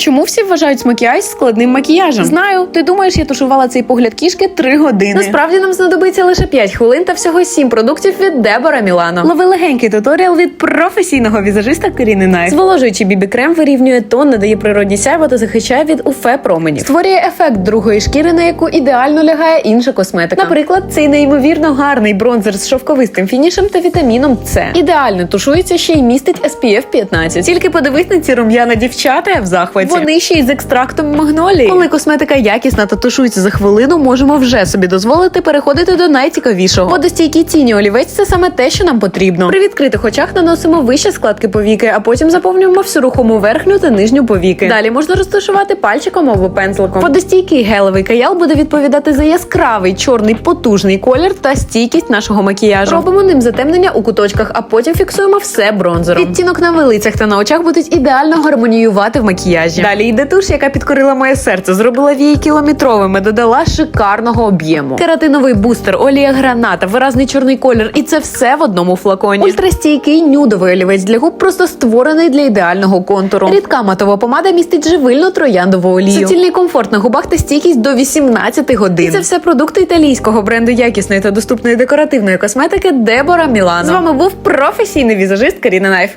Чому всі вважають смокіайс складним макіяжем? Знаю, ти думаєш, я тушувала цей погляд кішки три години. Насправді нам знадобиться лише 5 хвилин та всього 7 продуктів від Дебора Мілано. Лови легенький туторіал від професійного візажиста Каріни Найф. Зволожуючий бібі крем вирівнює тон, надає природні сяйво та захищає від уфе променів. Створює ефект другої шкіри, на яку ідеально лягає інша косметика. Наприклад, цей неймовірно гарний бронзер з шовковистим фінішем та вітаміном С. Ідеально тушується ще й містить SPF 15. Тільки подивись на ці рум'яна дівчата я в захваті. Вони ще й з екстрактом магнолії. Коли косметика якісна та тушується за хвилину, можемо вже собі дозволити переходити до найцікавішого. Водостійкий тіні олівець це саме те, що нам потрібно. При відкритих очах наносимо вище складки повіки, а потім заповнюємо всю рухому верхню та нижню повіки. Далі можна розташувати пальчиком або пензликом. Водостійкий гелевий каял буде відповідати за яскравий чорний потужний колір та стійкість нашого макіяжу. Робимо ним затемнення у куточках, а потім фіксуємо все бронзером. Відтінок на вилицях та на очах будуть ідеально гармоніювати в макіяжі. Далі йде туш, яка підкорила моє серце, зробила вії кілометровими, додала шикарного об'єму. Кератиновий бустер, олія граната, виразний чорний колір, і це все в одному флаконі. Ультрастійкий нюдовий олівець для губ просто створений для ідеального контуру. Рідка матова помада містить живильну трояндову олію. Суцільний комфорт на губах та стійкість до 18 годин. І це все продукти італійського бренду якісної та доступної декоративної косметики Дебора Мілано. З вами був професійний візажист Каріна Найф.